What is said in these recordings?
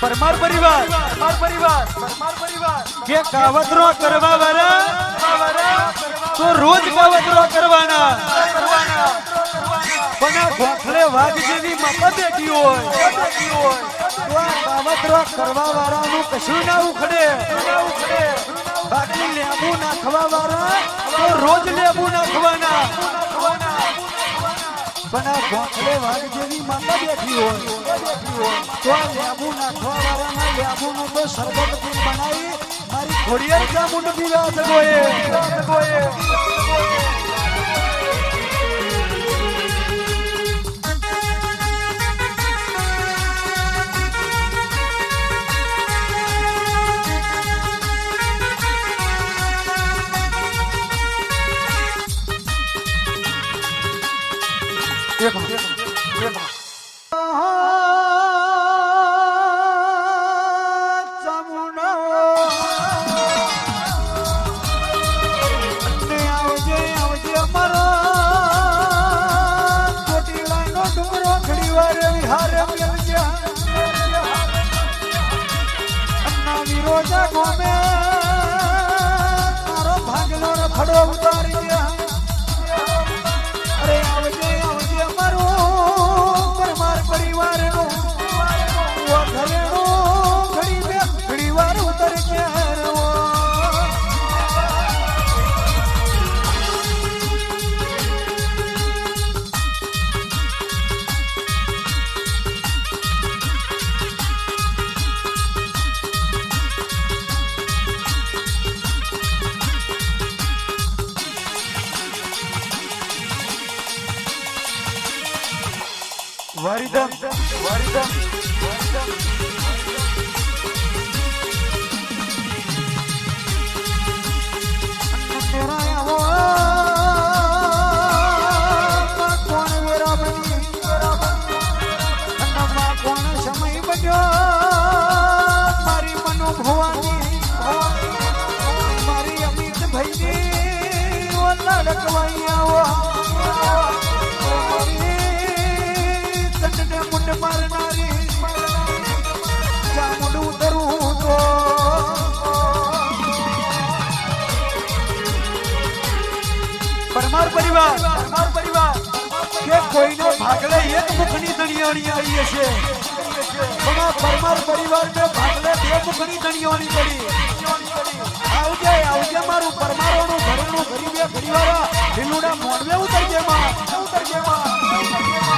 પરમાર પરિવાર પરમાર પરિવાર પરમાર પરિવાર. કે કાવતરો કરવા વાળા તો રોજ કાવતરો કરવાના. પણ આ ગોખલે વાઘ જેવી મફત બેઠી હોય. તો આ કાવતરો કરવા વાળાનું કશું ના ઉખડે. બાકી લેબુ નાખવા વાળા તો રોજ લેબુ નાખવાના. પણ આ ગોખલે વાઘ માતા બેઠી હોય. તો આ લેબુ નાખવા વાળાના તો સરબત પી બનાવી મારી ઘોડિયાર ચામુંડ પીવા સગોએ એક પરમાર પરિવાર પરમાર પરિવાર કે કોઈને ભાગલે એક મુખની દણિયાણી આવી હશે પણ આ પરમાર પરિવારને ભાગલે બે મુખની દણિયાણી પડી આવજે આવજે મારું પરમારોનું ઘરનું ગરીબે ઘડીવાળા ઢીલુડા મોડવે ઉતરજે માં. ઉતરજે માં.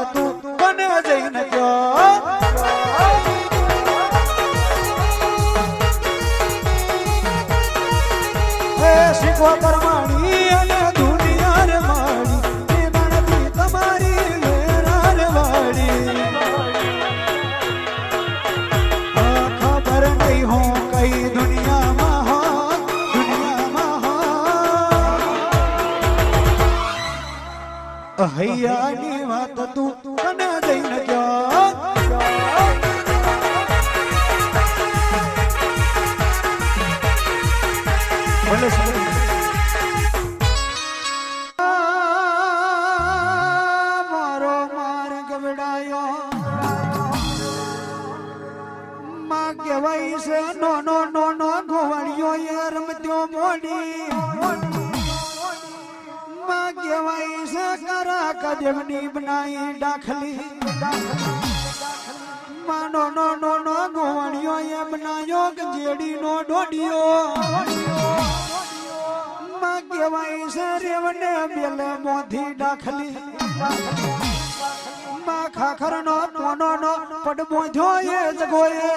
વાત તું કોને જઈને ગયો? શીખવા પરમાણી અને દુનિયા રે એ ગણતી તમારી લેરા રે ખબર નહીં હૈયાની વાત તું કદેવની બનાઈ દાખલી માનો, નો નો નો ગોવાળિયો એ બનાયો કે જેડી નો ડોડિયો માં કહેવાય છે રેવને બેલે મોધી દાખલી માં ખાખર નો પોનો નો પડબો જોયે જગોયે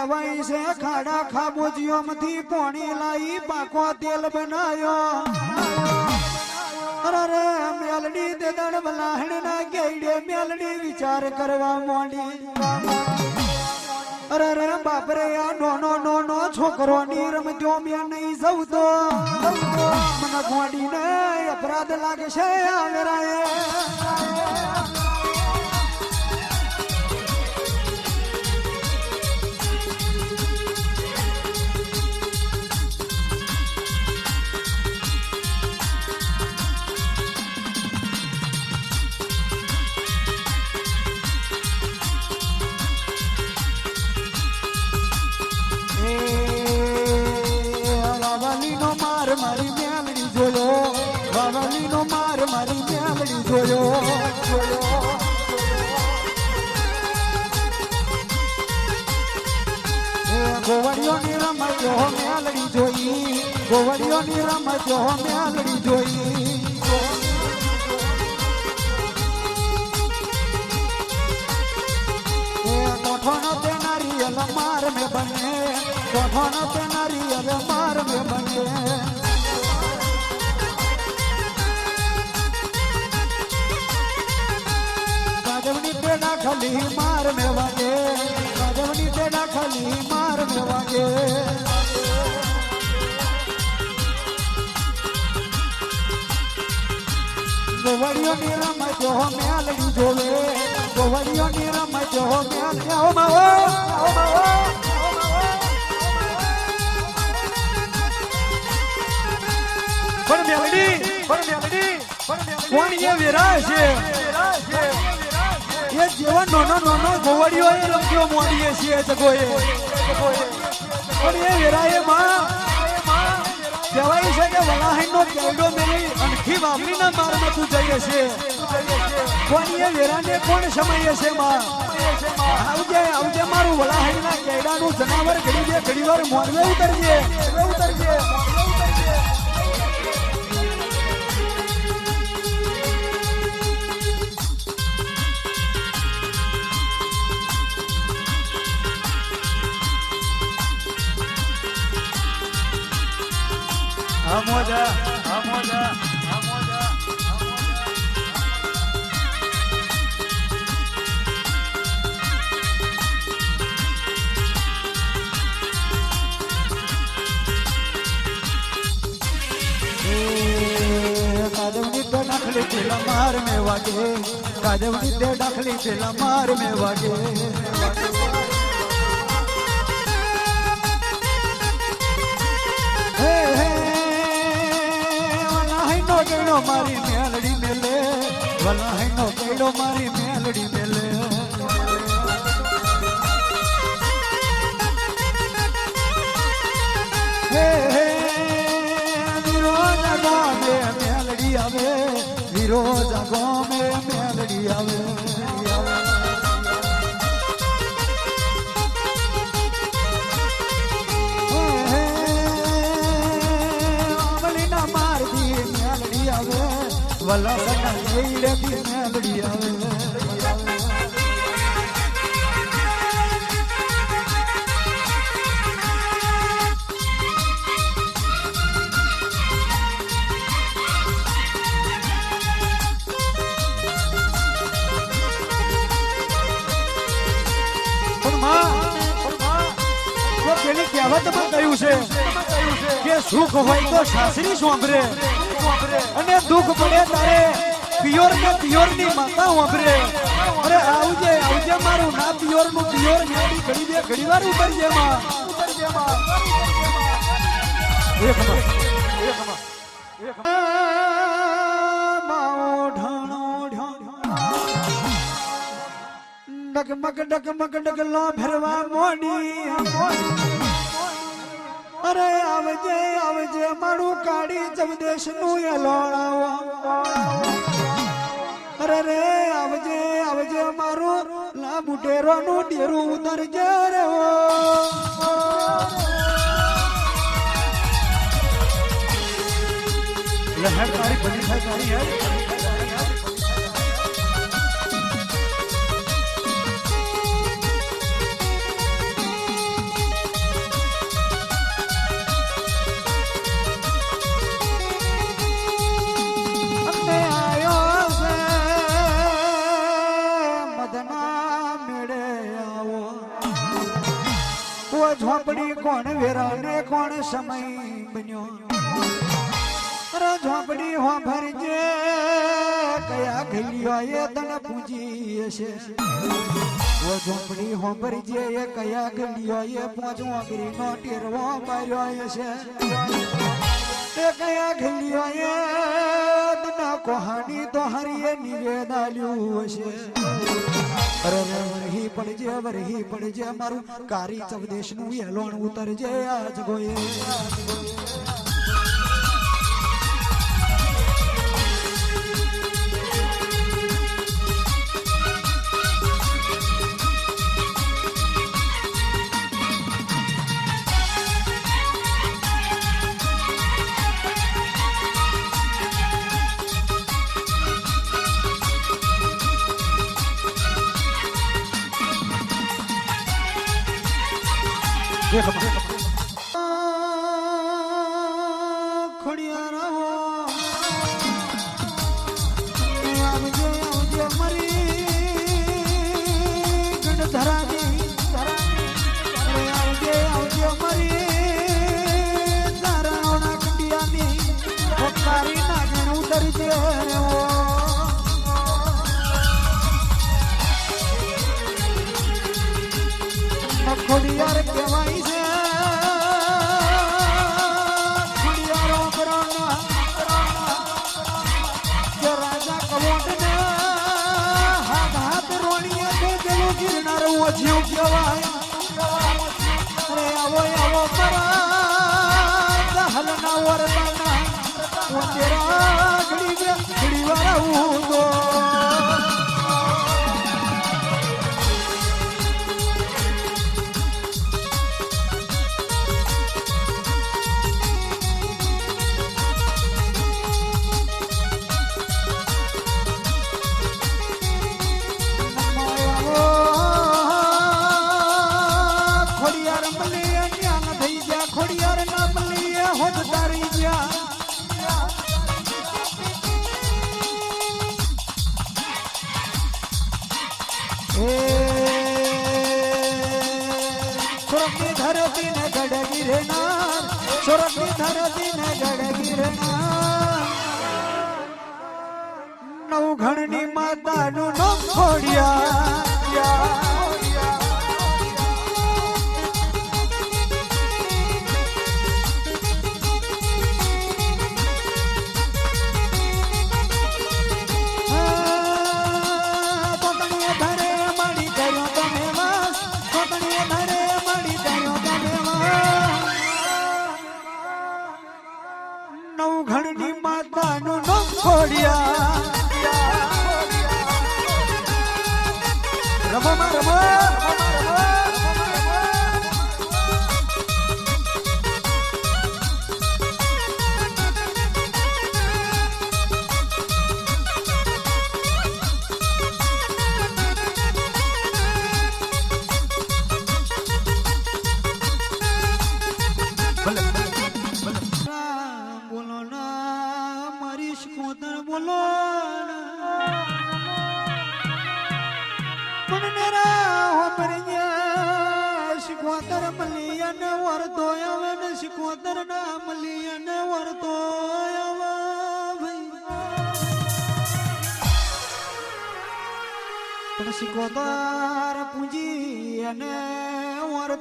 કહેવાય છે, ખાડા ખાબોજીઓમાંથી પોણી લાઈ પાકો તેલ બનાયો. અરે મેલડી તે દણ બલાહણ ના ગેડે મેલડી વિચાર કરવા મોડી. અરે રે બાપરે, આ નોનો નોનો છોકરો ની રમજો મેં નહીં જવું તો મને ગોડી ને અપરાધ લાગશે આવરાએ રમજો મેલડી જોઈ ગોવડીઓની રમજો મેલડી જોઈ. એ કોઠોનો તે નારિયેલ માર મે બને કોઠોનો તે નારિયેલ માર મે બને. ગાજવની પેડા ખલી માર મે વાગે ગાજવની તેના ખલી માર મે વાગે. ગોવડીઓની રમજો મેલડી જોવે. ગોવડીઓની રમજો મેલ આવો માવો આવો માવો પણ મેલડી પણ મેલડી પણ મેલડી. કોણ એ વેરા છે? એ જેવા નાનો નાનો ગોવડીઓ એ રમજો મોડીએ છીએ જગોએ પણ એ વેરાએ માં કહેવાય છે કે વલાહીન કેવડો મેલી અનખી વાવલી ના મારમાં તું જઈએ છે પણ એ વેરાને કોણ સમયે છે માં? આવજે આવજે મારું વલાહીન કેડાનું જનાવર ઘડી દે ઘડી વાર મોરવે ઉતરજે ઉતરજે. કાદવની તે ડાખલી પેલા માર મે વાગે. હે હે વલા હૈ નો ગેડો મારી મેલડી મેલે. વલા હૈ નો ગેડો મારી મેલડી મેલે. હે હે વિરોજ ગામે મેલડી આવે. વિરોજ ગામે મેલડી આવે વલ્લભ મારથી પેલી કહેવતમાં કહ્યું છે કે સુખ હોય તો સાસરી સાંભળે. અને દુઃખ પડે તારે પિયોર ને પિયોરની માતા સાંભળે. અરે આવજે આવજે મારું ના પિયોરનું પિયોર મેળી ઘડી બે, ઘડી વાર ઉપર જે માં. એક માં એક માં ઢાણો. ડગમગ ડગમગ, ડગલો ભરવા મોડી. અરે આવજે આવજે, મારું કાળી જવદેશનું એલોણાવો અરે રે, આવજે આવજે, મારું લાબુટેરો નું ડેરું ઉતરજે રે લહેર તારી બની થાય તારી યાર ઝોપડી કોણ વેરા ને કોણ સમય બન્યો? અરે ઝોપડી હો ભરજે કયા ઘેલિયો એ તને પૂજી હશે ઓ ઝોપડી હો ભરજે એ કયા ઘેલિયો એ પોજો અગરી નો ટેરવો માર્યો હશે તે કયા ઘેલિયો એ તને કોહાની તો હરિયે નિવેદાલ્યું હશે. અરે વરહી પડજે વરહી પડજે, મારું કારી ચવદેશનું એલોણ ઉતરજે આજ ગોયે. 你喝喝吧。ગિરનાર ઓછ્યું કહેવાય. તો સોરખની ધરતી ને ગઢ ગિરનાર સોરખની ધરતી ને ગઢ ગિરનાર નવ ઘણની માતાનું નામ ખોડિયા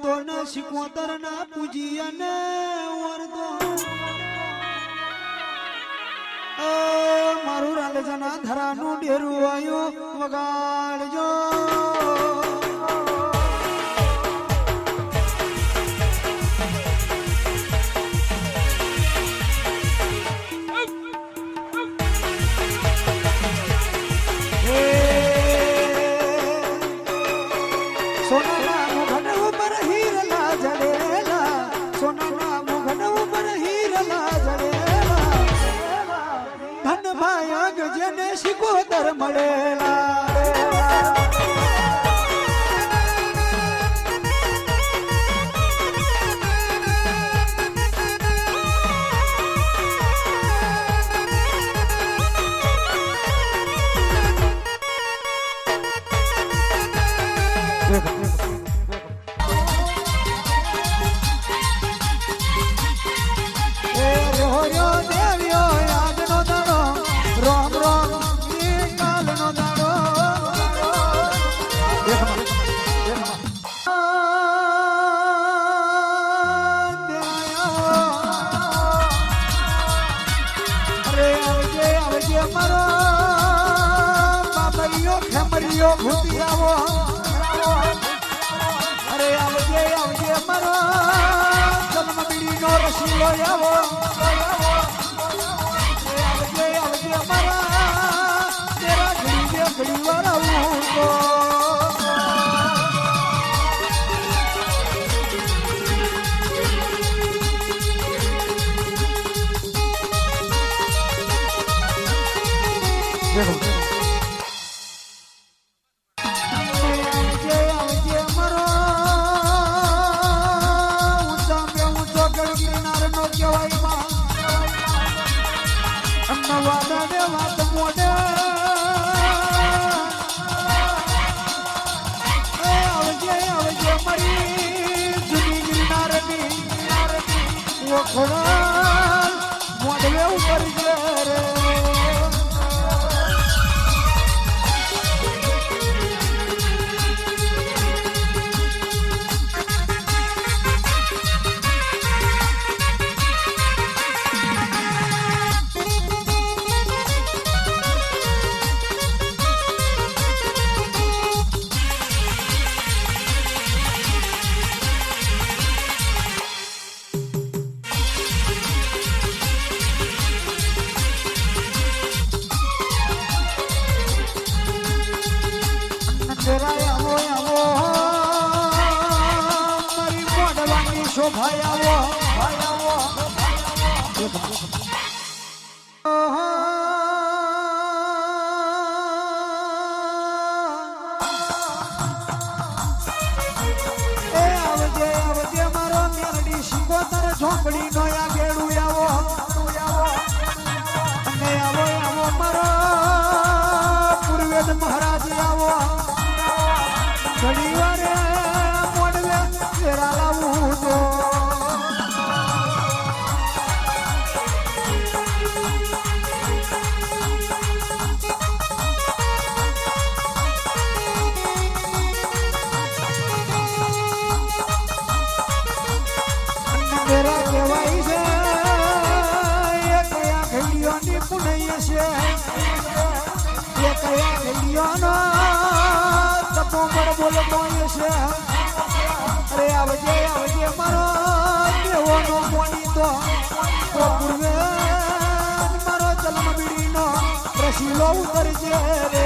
ભક્તોને શીખવતર ના પૂજી અને વર્દો મારું રાંધજના ધરાનું ડેરું આવ્યું વગાડજો. કોતર મળેલા. શિલો આવો. મોઢવે ઉપર રે. ગડગી રેનાર હશે એ કયા ગલિયાનો તપો પણ બોલતો હશે અરે આવજે આવજે મારો દેવોનો મોની તો. તો પૂર્વે મારો જન્મ બીડીનો રસીલો ઉતરજે રે.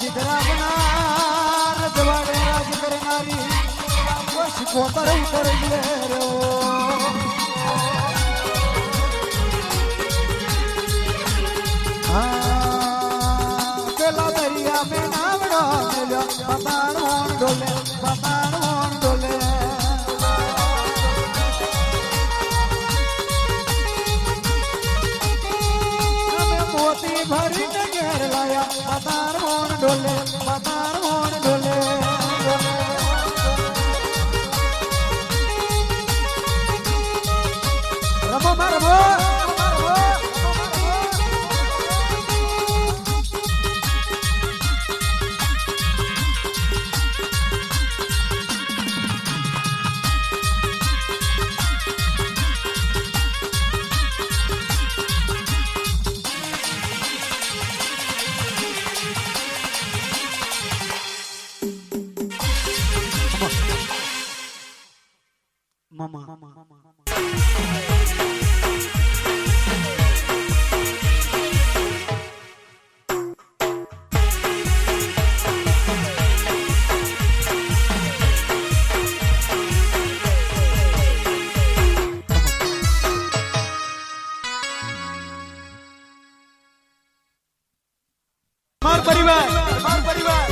રાજા સિદ્ધરાજના રજવાડે રાજ કરનારી બસ કોતર ઉતર પેલા દરિયા મેં નાવડો ડોલે માર પરિવાર માર પરિવાર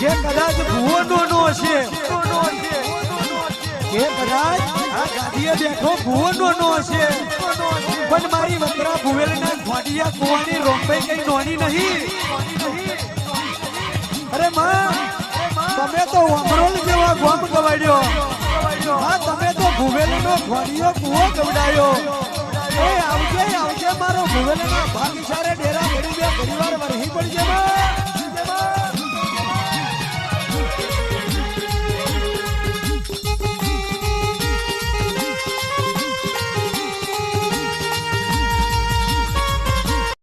જે કદાચ ભુવનો નો હશે, જે કદાચ આ ગાદીએ બેઠો ભુવનો નો હશે. પણ મારી વકરા ભુવેલના ઘોડિયા કુવાની રોંબાઈ કઈ નોની નહીં. અરે માં, તમે તો વમરોલ જેવા ગોમ ગવાડ્યો. હા તમે તો ભુવેલનો ઘોડિયો કુવો ગવડાયો. એ આવજે આવજે મારો ભુવેલના ભાગીશારે ડેરા ઘડી બે ઘડીવાર વરહી પડજે માં